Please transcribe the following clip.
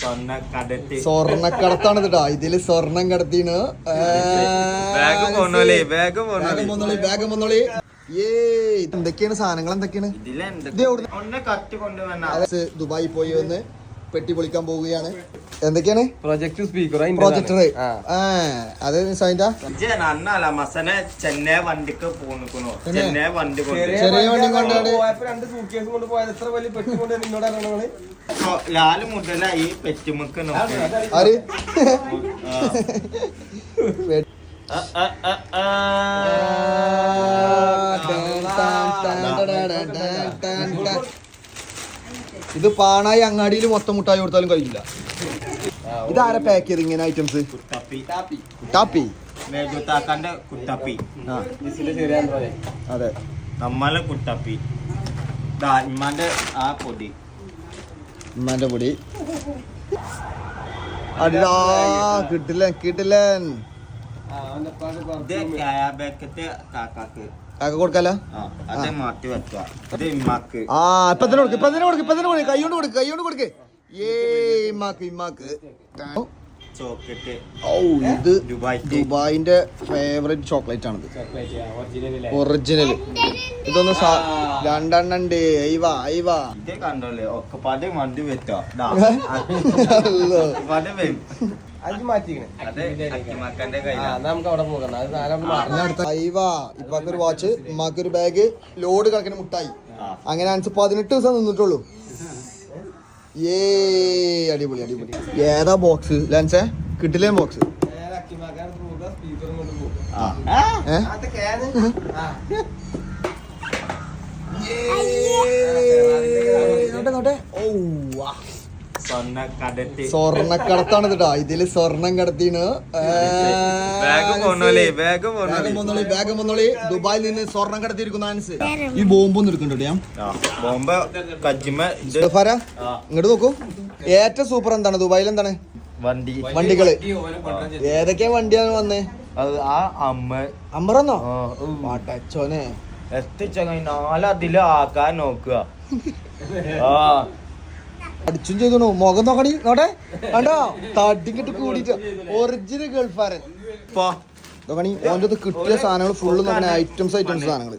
സ്വർണ കടത്തി സ്വർണക്കടത്താണ് കേട്ടോ ഇതിൽ സ്വർണം കടത്തിന് ബാഗ് എന്തൊക്കെയാണ് സാധനങ്ങൾ എന്തൊക്കെയാണ് ദുബായി പോയി വന്ന് പെട്ടി പൊളിക്കാൻ പോവുകയാണ് എന്തൊക്കെയാണ് പ്രൊജക്ട് സ്പീക്കർ പ്രൊജക്ടർ ആ അത് സൈന്റെ അന്നല്ല മസനെ ചെന്നൈ വണ്ടിക്ക് പോന്നിക്കണു? ചെന്നൈ വണ്ടി കൊണ്ട് ചെറിയ വണ്ടി കൊണ്ടാണ് രണ്ട് സൂക്കേസ് കൊണ്ട് പോയത് എത്ര വലിയ പെട്ടി കൊണ്ട് നിന്നോട് ലാൽ മുതല ഈ പെറ്റുമുക്ക് ആര് ആ, ആ, ആ, ആ. ഇത് പാണായി അങ്ങാടിയിൽ മൊത്തം മുട്ടായി കൊടുത്താലും കഴിയില്ല. ഇതാരാ പാക്ക് ചെയ്ത് ഇങ്ങനെ ഐറ്റംസ് കുട്ടാപ്പി. ടാപ്പി മേജുത്താക്കാന്റെ കുട്ടപ്പി. അതെ. നമ്മളെ കുട്ടാപ്പി. ഇമ്മാന്റെ ആ പൊടി. ഉമ്മാന്റെ പൊടി. അടാ കിട്ടില്ല കിട്ടില്ല. കാക്കാക്ക്. കാക്ക കൊടുക്കാലോ? ആ മാറ്റി വെക്കുക. ഇത് ഇമ്മാക്ക്. ആ ഇപ്പൊ തന്നെ കൊടുക്ക് ഇപ്പൊ തന്നെ കൊടുക്ക് ഇപ്പൊ തന്നെ കൊടുക്ക്. കൈ കൊണ്ട് കൊടുക്ക് കൈ കൊണ്ട് കൊടുക്ക്. ഏ ഇമ്മാക്ക് ഇമ്മാക്ക്. ചോക്ലേറ്റ്. ഓ ഇത് ദുബായിന്റെ ഫേവറേറ്റ് ചോക്ലേറ്റ് ആണിത്. ഒറിജിനൽ ഒറിജിനൽ ഇതൊന്ന് സാ- രണ്ടെണ്ണം ഉണ്ട് അയ്വാ അയ്വാ. ഇത് കണ്ടോല്ലേ ഒക്കെ പല. പല അത് മാറ്റിക്കണേ. നമുക്ക് അവിടെ അയ്വാ. ഇപ്പൊക്കൊരു വാച്ച് ഉമ്മാക്കൊരു ബാഗ് ലോഡ് കണക്കിന് മുട്ടായി. അങ്ങനെ അഞ്ച് പതിനെട്ട് ദിവസം നിന്നിട്ടുള്ളൂ. ഏ അടിപൊളി അടിപൊളി. ഏതാ ബോക്സ് ലാൻസേ കിട്ടില്ലേ ബോക്സ്. ഏ അത് ക്യാന് ആ നോട്ടെ ഓ വാ. സ്വർണ കടത്താണ് സ്വർണക്കടത്താണ് കേട്ടോ ഇതിൽ സ്വർണം കടത്തിന് ബാഗ് വന്നോളി ദുബായിൽ നിന്ന് സ്വർണം കടത്തിയിരിക്കുന്ന ആൻസ് ഈ ബോംബൊന്നും എടുക്കണ്ടോ ഞാൻ. ബോംബെ ഇങ്ങോട്ട് നോക്കൂ. ഏറ്റവും സൂപ്പർ എന്താണ്? ദുബായിൽ എന്താണ്? വണ്ടി. വണ്ടികൾ. ഏതൊക്കെ വണ്ടിയാണ് വന്നേ? ആ അമ്മ. അമ്മറന്നോ. പാട്ടച്ചോനെ എത്തിച്ചങ്ങ നാലതിൽ ആക്കാൻ നോക്കുക. അടിച്ചും ചെയ്തു മുഖം നോക്കണി നോട്ടെ കണ്ടോ? തട്ടിക്കിട്ട് കൂടിട്ട് ഒറിജിനൽ ഗൾഫാരൻ നോക്കണി ഓന്റെ കിട്ടിയ സാധനങ്ങൾ ഫുള്ള് നോക്കണേ ഐറ്റംസ് ഐറ്റംസ് സാധനങ്ങൾ